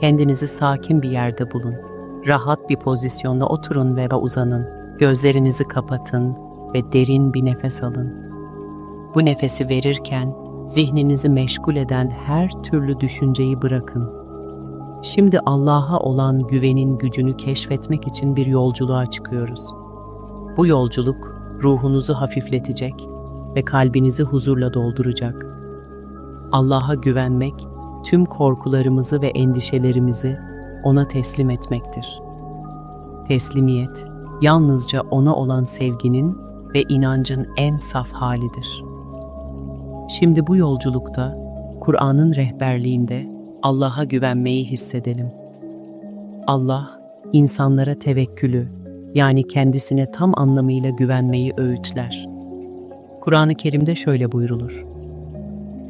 kendinizi sakin bir yerde bulun. Rahat bir pozisyonda oturun ve uzanın. Gözlerinizi kapatın ve derin bir nefes alın. Bu nefesi verirken zihninizi meşgul eden her türlü düşünceyi bırakın. Şimdi Allah'a olan güvenin gücünü keşfetmek için bir yolculuğa çıkıyoruz. Bu yolculuk ruhunuzu hafifletecek ve kalbinizi huzurla dolduracak. Allah'a güvenmek, tüm korkularımızı ve endişelerimizi ona teslim etmektir. Teslimiyet, yalnızca ona olan sevginin ve inancın en saf halidir. Şimdi bu yolculukta Kur'an'ın rehberliğinde Allah'a güvenmeyi hissedelim. Allah, insanlara tevekkülü, yani kendisine tam anlamıyla güvenmeyi öğütler. Kur'an-ı Kerim'de şöyle buyrulur.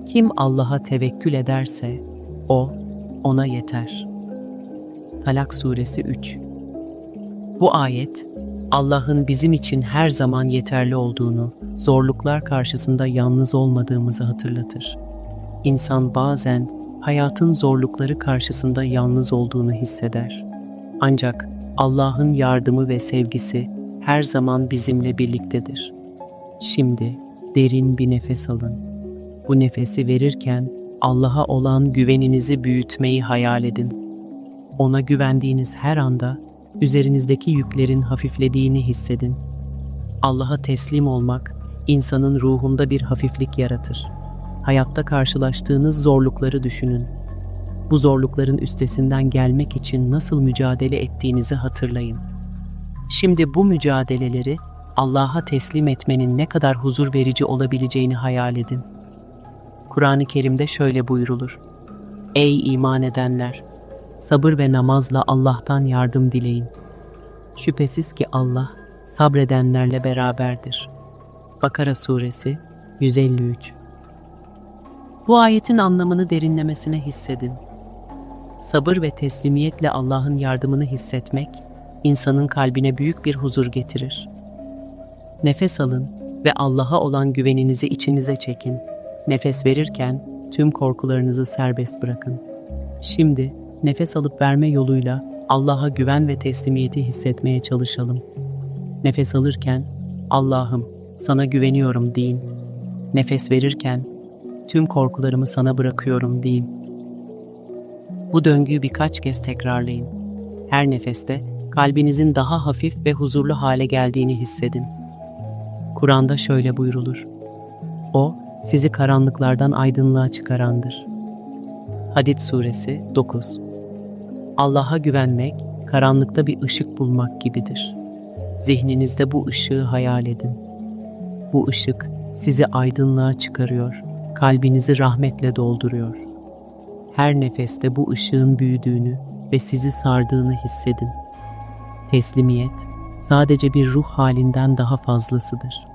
Kim Allah'a tevekkül ederse, O, ona yeter. Talak Suresi 3 Bu ayet, Allah'ın bizim için her zaman yeterli olduğunu, zorluklar karşısında yalnız olmadığımızı hatırlatır. İnsan bazen hayatın zorlukları karşısında yalnız olduğunu hisseder. Ancak Allah'ın yardımı ve sevgisi her zaman bizimle birliktedir. Şimdi derin bir nefes alın. Bu nefesi verirken Allah'a olan güveninizi büyütmeyi hayal edin. Ona güvendiğiniz her anda üzerinizdeki yüklerin hafiflediğini hissedin. Allah'a teslim olmak insanın ruhunda bir hafiflik yaratır. Hayatta karşılaştığınız zorlukları düşünün. Bu zorlukların üstesinden gelmek için nasıl mücadele ettiğinizi hatırlayın. Şimdi bu mücadeleleri Allah'a teslim etmenin ne kadar huzur verici olabileceğini hayal edin. Kur'an-ı Kerim'de şöyle buyrulur. Ey iman edenler! Sabır ve namazla Allah'tan yardım dileyin. Şüphesiz ki Allah sabredenlerle beraberdir. Bakara Suresi 153 Bu ayetin anlamını derinlemesine hissedin. Sabır ve teslimiyetle Allah'ın yardımını hissetmek, insanın kalbine büyük bir huzur getirir. Nefes alın ve Allah'a olan güveninizi içinize çekin. Nefes verirken tüm korkularınızı serbest bırakın. Şimdi nefes alıp verme yoluyla Allah'a güven ve teslimiyeti hissetmeye çalışalım. Nefes alırken Allah'ım sana güveniyorum deyin. Nefes verirken tüm korkularımı sana bırakıyorum deyin. Bu döngüyü birkaç kez tekrarlayın. Her nefeste kalbinizin daha hafif ve huzurlu hale geldiğini hissedin. Kur'an'da şöyle buyrulur. O, sizi karanlıklardan aydınlığa çıkarandır. Hadid Suresi 9 Allah'a güvenmek, karanlıkta bir ışık bulmak gibidir. Zihninizde bu ışığı hayal edin. Bu ışık sizi aydınlığa çıkarıyor, kalbinizi rahmetle dolduruyor. Her nefeste bu ışığın büyüdüğünü ve sizi sardığını hissedin. Teslimiyet sadece bir ruh halinden daha fazlasıdır.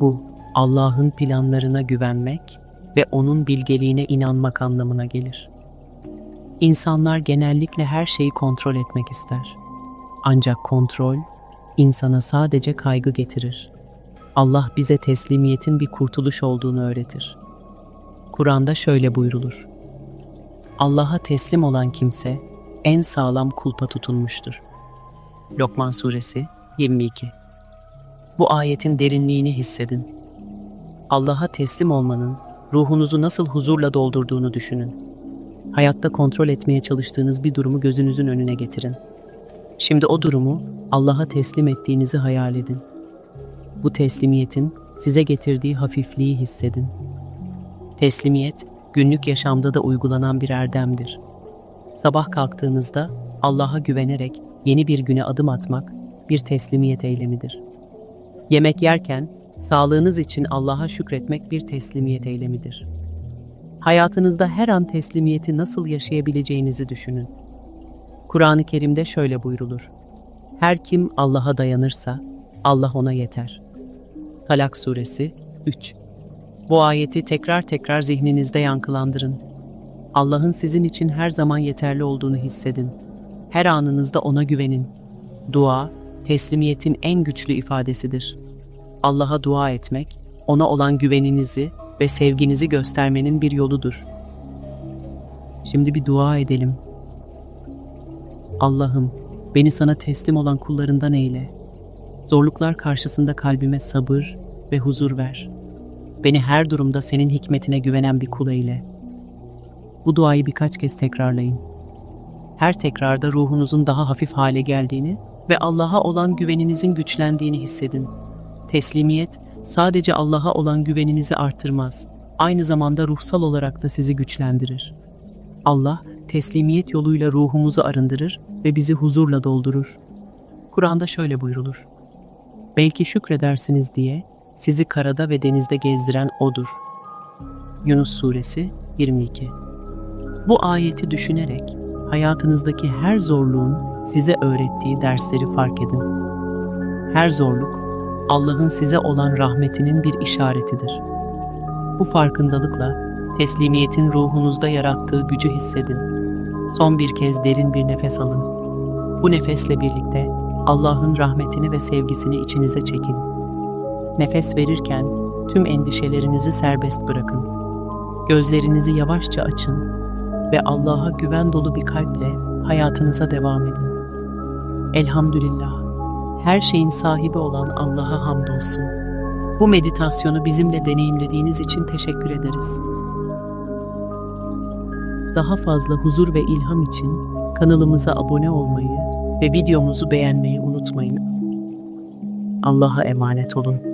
Bu Allah'ın planlarına güvenmek ve onun bilgeliğine inanmak anlamına gelir. İnsanlar genellikle her şeyi kontrol etmek ister. Ancak kontrol insana sadece kaygı getirir. Allah bize teslimiyetin bir kurtuluş olduğunu öğretir. Kur'an'da şöyle buyrulur. Allah'a teslim olan kimse en sağlam kulpa tutunmuştur. Lokman Suresi 22 Bu ayetin derinliğini hissedin. Allah'a teslim olmanın ruhunuzu nasıl huzurla doldurduğunu düşünün. Hayatta kontrol etmeye çalıştığınız bir durumu gözünüzün önüne getirin. Şimdi o durumu Allah'a teslim ettiğinizi hayal edin. Bu teslimiyetin size getirdiği hafifliği hissedin. Teslimiyet, günlük yaşamda da uygulanan bir erdemdir. Sabah kalktığınızda Allah'a güvenerek yeni bir güne adım atmak bir teslimiyet eylemidir. Yemek yerken sağlığınız için Allah'a şükretmek bir teslimiyet eylemidir. Hayatınızda her an teslimiyeti nasıl yaşayabileceğinizi düşünün. Kur'an-ı Kerim'de şöyle buyrulur. Her kim Allah'a dayanırsa Allah ona yeter. Talak Suresi 3 Bu ayeti tekrar tekrar zihninizde yankılandırın. Allah'ın sizin için her zaman yeterli olduğunu hissedin. Her anınızda ona güvenin. Dua, teslimiyetin en güçlü ifadesidir. Allah'a dua etmek, ona olan güveninizi ve sevginizi göstermenin bir yoludur. Şimdi bir dua edelim. Allah'ım, beni sana teslim olan kullarından eyle. Zorluklar karşısında kalbime sabır ve huzur ver. Beni her durumda senin hikmetine güvenen bir kul eyle. Bu duayı birkaç kez tekrarlayın. Her tekrarda ruhunuzun daha hafif hale geldiğini ve Allah'a olan güveninizin güçlendiğini hissedin. Teslimiyet sadece Allah'a olan güveninizi artırmaz, aynı zamanda ruhsal olarak da sizi güçlendirir. Allah teslimiyet yoluyla ruhumuzu arındırır ve bizi huzurla doldurur. Kur'an'da şöyle buyrulur. Belki şükredersiniz diye sizi karada ve denizde gezdiren O'dur. Yunus Suresi 22 Bu ayeti düşünerek hayatınızdaki her zorluğun size öğrettiği dersleri fark edin. Her zorluk Allah'ın size olan rahmetinin bir işaretidir. Bu farkındalıkla teslimiyetin ruhunuzda yarattığı gücü hissedin. Son bir kez derin bir nefes alın. Bu nefesle birlikte Allah'ın rahmetini ve sevgisini içinize çekin. Nefes verirken tüm endişelerinizi serbest bırakın. Gözlerinizi yavaşça açın ve Allah'a güven dolu bir kalple hayatınıza devam edin. Elhamdülillah. Her şeyin sahibi olan Allah'a hamdolsun. Bu meditasyonu bizimle deneyimlediğiniz için teşekkür ederiz. Daha fazla huzur ve ilham için kanalımıza abone olmayı ve videomuzu beğenmeyi unutmayın. Allah'a emanet olun.